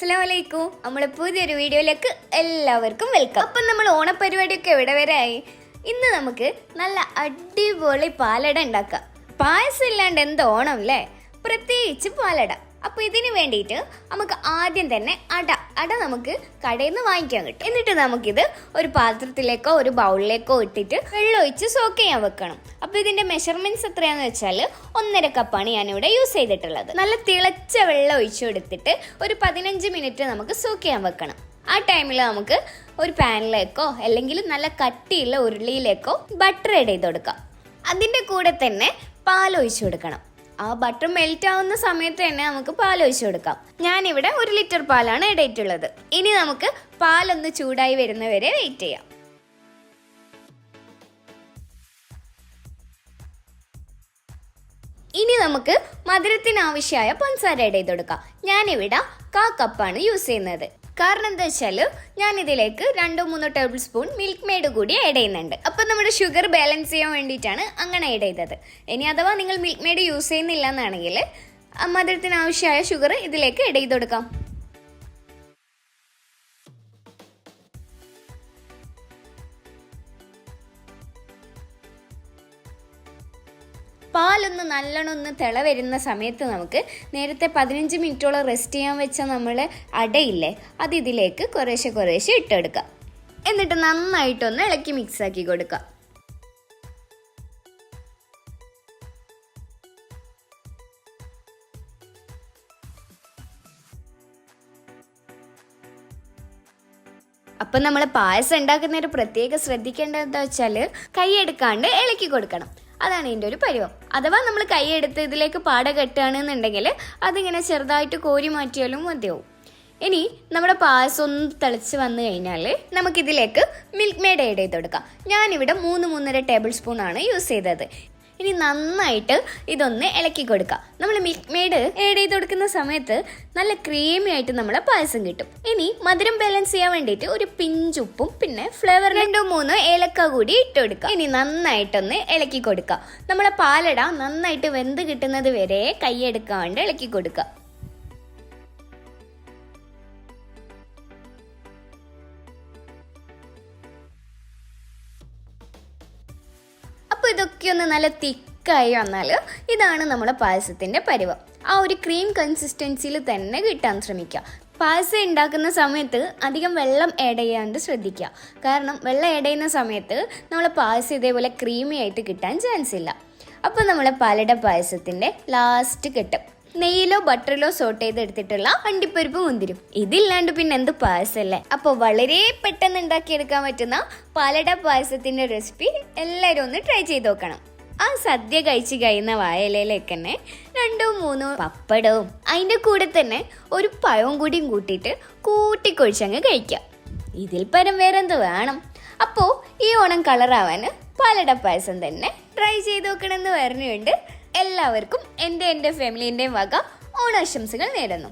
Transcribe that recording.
അസ്സലാം വലൈക്കും നമ്മളെ പുതിയൊരു വീഡിയോയിലേക്ക് എല്ലാവർക്കും വെൽക്കം അപ്പം നമ്മൾ ഓണപരിപാടിയൊക്കെ എവിടെ വരെ ആയി? ഇന്ന് നമുക്ക് നല്ല അടിപൊളി പാലട ഉണ്ടാക്കാം. പായസം ഇല്ലാണ്ട് എന്ത് ഓണം അല്ലേ? പ്രത്യേകിച്ച് പാലട. അപ്പോൾ ഇതിന് വേണ്ടിയിട്ട് നമുക്ക് ആദ്യം തന്നെ അട. അട നമുക്ക് കടയിൽ നിന്ന് വാങ്ങിക്കാൻ കിട്ടും. എന്നിട്ട് നമുക്കിത് ഒരു പാത്രത്തിലേക്കോ ഒരു ബൗളിലേക്കോ ഇട്ടിട്ട് വെള്ളമൊഴിച്ച് സോക്ക് ചെയ്യാൻ വെക്കണം. അപ്പോൾ ഇതിന്റെ മെഷർമെന്റ്സ് എത്രയാന്ന് വെച്ചാൽ ഒന്നര കപ്പാണ് ഞാനിവിടെ യൂസ് ചെയ്തിട്ടുള്ളത്. നല്ല തിളച്ച വെള്ളം ഒഴിച്ചു കൊടുത്തിട്ട് ഒരു പതിനഞ്ച് മിനിറ്റ് നമുക്ക് സോക്ക് ചെയ്യാൻ വെക്കണം. ആ ടൈമിൽ നമുക്ക് ഒരു പാനിലേക്കോ അല്ലെങ്കിൽ നല്ല കട്ടിയുള്ള ഉരുളിയിലേക്കോ ബട്ടർ ഇട ചെയ്ത് കൊടുക്കാം. അതിന്റെ കൂടെ തന്നെ പാൽ ഒഴിച്ചു കൊടുക്കണം. ആ ബട്ടർ മെൽറ്റ് ആവുന്ന സമയത്ത് തന്നെ നമുക്ക് പാൽ ഒഴിച്ചു കൊടുക്കാം. ഞാൻ ഇവിടെ ഒരു ലിറ്റർ പാലാണ് ഇടയിട്ടുള്ളത്. ഇനി നമുക്ക് പാലൊന്ന് ചൂടായി വരുന്നവരെ വെയിറ്റ് ചെയ്യാം. ഇനി നമുക്ക് മധുരത്തിനാവശ്യമായ പഞ്ചസാര ഇടയിൽ കൊടുക്കാം. ഞാനിവിടെ കാ കപ്പാണ് യൂസ് ചെയ്യുന്നത്. കാരണം എന്താ വെച്ചാൽ ഞാൻ ഇതിലേക്ക് രണ്ടോ മൂന്നോ ടേബിൾ സ്പൂൺ മിൽക്ക് മെയ്ഡ് കൂടി ആഡ് ചെയ്യുന്നുണ്ട്. അപ്പോൾ നമ്മുടെ ഷുഗർ ബാലൻസ് ചെയ്യാൻ വേണ്ടിയിട്ടാണ് അങ്ങനെ ആഡ് ചെയ്തത്. ഇനി അഥവാ നിങ്ങൾ മിൽക്ക് മെയ്ഡ് യൂസ് ചെയ്യുന്നില്ല എന്നാണെങ്കിൽ മധുരത്തിന് ആവശ്യമായ ഷുഗർ ഇതിലേക്ക് ആഡ് ചെയ്ത് കൊടുക്കാം. പാലൊന്ന് നല്ലോണം ഒന്ന് തിള വരുന്ന സമയത്ത് നമുക്ക് നേരത്തെ പതിനഞ്ച് മിനിറ്റോളം റെസ്റ്റ് ചെയ്യാൻ വെച്ച നമ്മൾ അടയില്ലേ അത് ഇതിലേക്ക് കുറേശ്ശെ കുറേശ്ശെ ഇട്ടെടുക്കുക എന്നിട്ട് നന്നായിട്ടൊന്ന് ഇളക്കി മിക്സ് ആക്കി കൊടുക്കാം അപ്പം നമ്മൾ പായസം ഉണ്ടാക്കുന്നതിന് പ്രത്യേകം ശ്രദ്ധിക്കേണ്ടതെന്താ ശ്രദ്ധിക്കേണ്ടത് എന്താ വെച്ചാൽ കൈയെടുക്കാണ്ട് ഇളക്കി കൊടുക്കണം. അതാണ് ഇതിന്റെ ഒരു പരിവം. അഥവാ നമ്മൾ കൈയെടുത്ത് ഇതിലേക്ക് പാട കെട്ടുകയാണെന്നുണ്ടെങ്കിൽ അതിങ്ങനെ ചെറുതായിട്ട് കോരി മാറ്റിയാലും മതിയാവും. ഇനി നമ്മുടെ പായസം ഒന്ന് തിളച്ച് വന്നു കഴിഞ്ഞാൽ നമുക്കിതിലേക്ക് മിൽക്ക് മെയ്ഡ് ആഡ് ചെയ്ത് കൊടുക്കാം. ഞാനിവിടെ മൂന്ന് മൂന്നര ടേബിൾ സ്പൂൺ ആണ് യൂസ് ചെയ്തത്. ഇനി നന്നായിട്ട് ഇതൊന്ന് ഇളക്കി കൊടുക്കുക നമ്മൾ മിൽക്ക് മെയ്ഡ് ഏഡ് ചെയ്ത് കൊടുക്കുന്ന സമയത്ത് നല്ല ക്രീമി ആയിട്ട് നമ്മളെ പായസം കിട്ടും. ഇനി മധുരം ബാലൻസ് ചെയ്യാൻ വേണ്ടിയിട്ട് ഒരു പിഞ്ചുപ്പും പിന്നെ ഫ്ലേവർ രണ്ടോ മൂന്നോ ഏലക്ക കൂടി ഇട്ട് കൊടുക്കുക ഇനി നന്നായിട്ടൊന്ന് ഇളക്കി കൊടുക്കുക നമ്മളെ പാലട നന്നായിട്ട് വെന്ത് കിട്ടുന്നത് വരെ കൈയെടുക്കാണ്ട് ഇളക്കി കൊടുക്കുക അപ്പോൾ ഇതൊക്കെ ഒന്ന് നല്ല തിക്കായി വന്നാൽ ഇതാണ് നമ്മുടെ പായസത്തിന്റെ പരിവം. ആ ഒരു ക്രീം കൺസിസ്റ്റൻസിയിൽ തന്നെ കിട്ടാൻ ശ്രമിക്കുക. പായസം ഉണ്ടാക്കുന്ന സമയത്ത് അധികം വെള്ളം ആഡ് ചെയ്യാണ്ട് ശ്രദ്ധിക്കുക. കാരണം വെള്ളം ആഡ് ചെയ്യുന്ന സമയത്ത് നമ്മളെ പായസം ഇതേപോലെ ക്രീമി ആയിട്ട് കിട്ടാൻ ചാൻസ് ഇല്ല. അപ്പോൾ നമ്മളെ പാലട പായസത്തിന്റെ ലാസ്റ്റ് കിട്ടും നെയ്യിലോ ബട്ടറിലോ സോട്ട് ചെയ്തെടുത്തിട്ടുള്ള അണ്ടിപ്പരിപ്പ് മുന്തിരും ഇതില്ലാണ്ട് പിന്നെ എന്ത് പായസല്ലേ? അപ്പോൾ വളരെ പെട്ടെന്ന് ഉണ്ടാക്കിയെടുക്കാൻ പറ്റുന്ന പാലട പായസത്തിന്റെ റെസിപ്പി എല്ലാവരും ഒന്ന് ട്രൈ ചെയ്ത് നോക്കണം. ആ സദ്യ കഴിച്ച് കഴിയുന്ന വായലയിലേക്ക് തന്നെ രണ്ടോ മൂന്നോ പപ്പടവും അതിന്റെ കൂടെ തന്നെ ഒരു പഴവും കൂടിയും കൂട്ടിയിട്ട് കൂട്ടിക്കൊഴിച്ചങ്ങ് കഴിക്കാം ഇതിൽ പരം വേറെന്ത് വേണം? അപ്പോൾ ഈ ഓണം കളറാവാൻ പാലട പായസം തന്നെ ട്രൈ ചെയ്ത് നോക്കണമെന്ന് പറഞ്ഞുകൊണ്ട് എല്ലാവർക്കും എന്റെ എന്റെ ഫാമിലീന്റെയും വക ഓണാശംസകൾ നേരുന്നു.